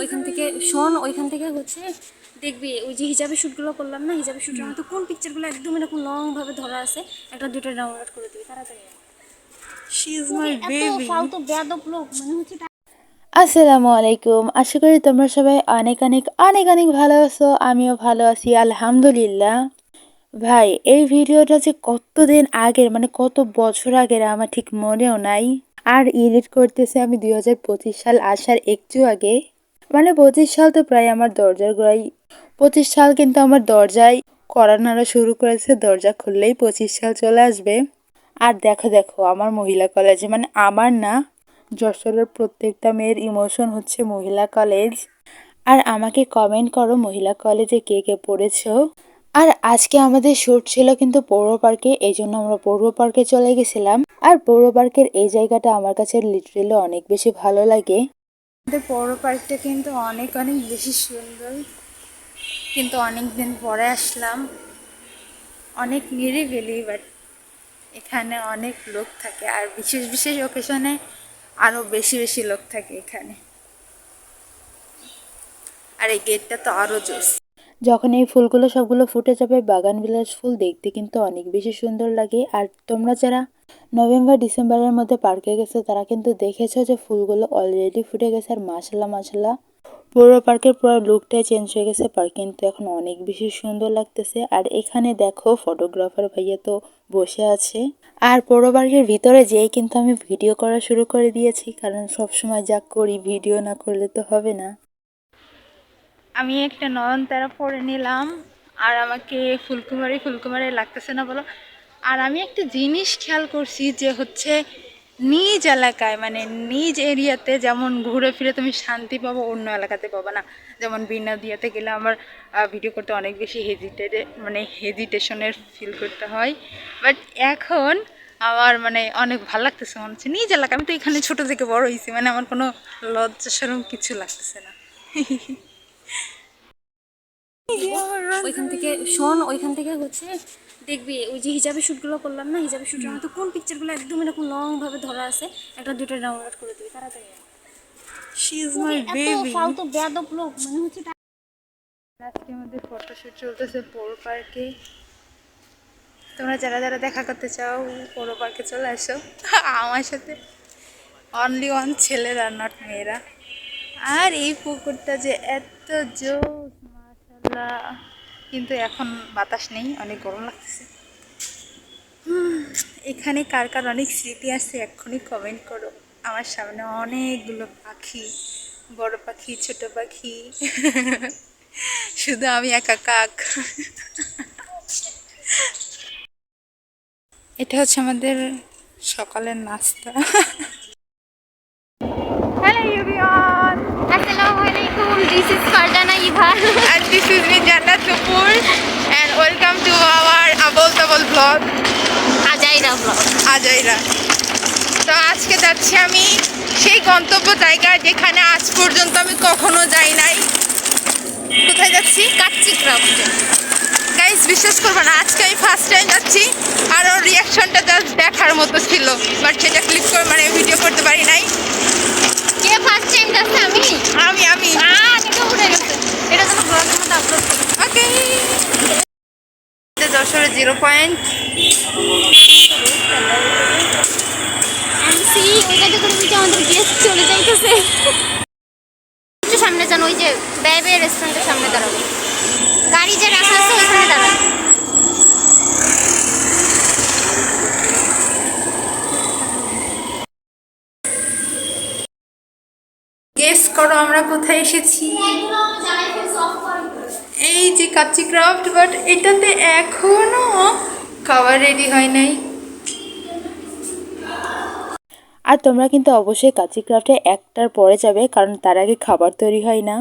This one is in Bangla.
ওইখান থেকে শোন ওইখান থেকে হচ্ছে দেখবি ওই যে হিজাবের শ্যুটগুলো করলাম না হিজাবের শ্যুটের মধ্যে কোন পিকচারগুলো একদম এরকম লং ভাবে ধরা আছে একটা দুটো ডাউনলোড করে দিবি তাড়াতাড়ি ফালতু বেয়াদব লোক মানে হচ্ছে আসসালামু আলাইকুম আশা করি তোমরা সবাই অনেক অনেক অনেক অনেক ভালো আছো আমিও ভালো আছি আলহামদুলিল্লাহ। ভাই এই ভিডিওটা যে কতদিন আগের মানে কত বছর আগের আমার ঠিক মনেও নাই। আর এডিট করতেছে আমি দুই হাজার পঁচিশ সাল আসার একটু আগে। মানে পঁচিশ সাল তো প্রায় আমার দরজার গোড়ায় পঁচিশ সাল কিন্তু আমার দরজায় কড়া নাড়া শুরু করেছে, দরজা খুললেই পঁচিশ সাল চলে আসবে। আর দেখো দেখো, আমার মহিলা কলেজে মানে আমার না, যশোরের প্রত্যেকটা মেয়ের ইমোশন হচ্ছে মহিলা কলেজ আর আমাকে কমেন্ট করো মহিলা কলেজে কে কে পড়েছো। আর আজকে আমাদের শ্যুট ছিল কিন্তু পৌর পার্কে এই জন্য আমরা পৌর পার্কে চলে গেছিলাম। আর পৌর পার্কের এই জায়গাটা আমার কাছে লিটারেলি অনেক বেশি ভালো লাগে। আমাদের পৌর পার্কটা কিন্তু অনেক অনেক বেশি সুন্দর। কিন্তু অনেক দিন পরে আসলাম। অনেক নিরিবিলি বাট এখানে অনেক লোক থাকে। আর বিশেষ বিশেষ ওকেশনে আরও বেশি বেশি লোক থাকে এখানে। আর এই গেটটা তো আরও জোস। যখন এই ফুলগুলো সবগুলো ফুটে যাবে, বাগান বিলাস ফুল দেখতে কিন্তু অনেক বেশি সুন্দর লাগে। আর তোমরা যারা নভেম্বর, ডিসেম্বরের মধ্যে পার্কে গেছো, তারা কিন্তু দেখেছ যে ফুলগুলো অলরেডি ফুটে গেছে। আর মাসাল্লাহ মাসাল্লাহ পুরো পার্কের পুরো লুকটাই চেঞ্জ হয়ে গেছে। পার্ক কিন্তু এখন অনেক বেশি সুন্দর লাগতেছে। আর এখানে দেখো ফটোগ্রাফার ভাইয়া তো বসে আছে। আর পৌর পার্কের ভিতরে যেই কিন্তু আমি ভিডিও করা শুরু করে দিয়েছি। কারণ সবসময় যা করি ভিডিও না করলে তো হবে না। আমি একটা নয়নতারা পরে নিলাম, আর আমাকে ফুলকুমারি ফুলকুমারি লাগতেছে না বলো। আর আমি একটা জিনিস খেয়াল করছি যে হচ্ছে নিজ এলাকায় মানে নিজ এরিয়াতে যেমন ঘুরে ফিরে তুমি শান্তি পাবো, অন্য এলাকাতে পাবো না। যেমন বিনাদিয়াতে গেলে আমার ভিডিও করতে অনেক বেশি হেজিটেড মানে হেজিটেশনের ফিল করতে হয়। বাট এখন আমার মানে অনেক ভালো লাগতেছে, মনে হচ্ছে নিজ এলাকা, আমি তো এখানে ছোটো থেকে বড় হয়েছি মানে আমার কোনো লজ্জা সরম কিছু লাগতেছে না। ওইখান থেকে শোন ওইখান থেকে হচ্ছে দেখবি ওই যে হিজাবের শ্যুটগুলো করলাম না হিজাবের শ্যুটের মধ্যে কোন পিকচারগুলো একদম এরকম লং ভাবে ধরা আছে একটা দুটো ডাউনলোড করে দিবি তাড়াতাড়ি ফালতু বেয়াদব লোক মানে হচ্ছে আজকে আমাদের ফটোশুট চলতেছে পৌর পার্কে। তোমরা যারা যারা দেখা করতে চাও পৌর পার্কে চলে আসো। আমার সাথে অনলি ওয়ান ছেলেরা নট মেয়েরা। আর এই পুকুরটা যে এত জোস মাশাল্লাহ কিন্তু এখন বাতাস নেই অনেক গরম লাগতেছে। হুম, এখানে কার কার অনেক স্মৃতি আছে এক্ষুনি কমেন্ট করো। আমার সামনে অনেকগুলো পাখি বড় পাখি ছোট পাখি। শুধু আমি একা কাক। এটা হচ্ছে আমাদের সকালের নাস্তা হ্যালো এভরিওয়ান আসসালামু আলাইকুম this is and this is me Jannat Kapoor and welcome to our Abol Tabol vlog. আজাইরা ব্লগ আজাইরা তো আজকে যাচ্ছি আমি সেই গন্তব্য জায়গা যেখানে আজ পর্যন্ত আমি কখনো যাই নাই। কোথায় যাচ্ছি? কাচ্চি ক্রাফট গাইস বিশ্বাস করব না আজকে আমি ফার্স্ট টাইম যাচ্ছি। আর ওর রিয়াকশনটা জাস্ট দেখার মতো ছিল বাট সেটা ক্লিক করে মানে ভিডিও করতে পারি নাই। কে ফার্স্ট টাইম যাচ্ছে? আমি? আমি আমি আ এটা উঠে গেছে এটা যেন ব্লগের মধ্যে আপলোড করব ওকে যশোরে জিরো পয়েন্ট। চলে যাইতেছে। একটু সামনে যান ওই যে ব্যয় ব্যয় রেস্টুরেন্টের সামনে দাঁড়াবো গাড়ি যে রাখা আছে ওইখানে দাঁড়ান। গেস করো আমরা কোথায় এসেছি? এই যে কাচ্চি ক্রাফট বাট এটাতে এখনও খাবার রেডি হয় নাই। আর তোমরা কিন্তু অবশ্যই কাচি ক্রাফটে একটার পরে যাবে, কারণ তার আগে খাবার তৈরি হয় না।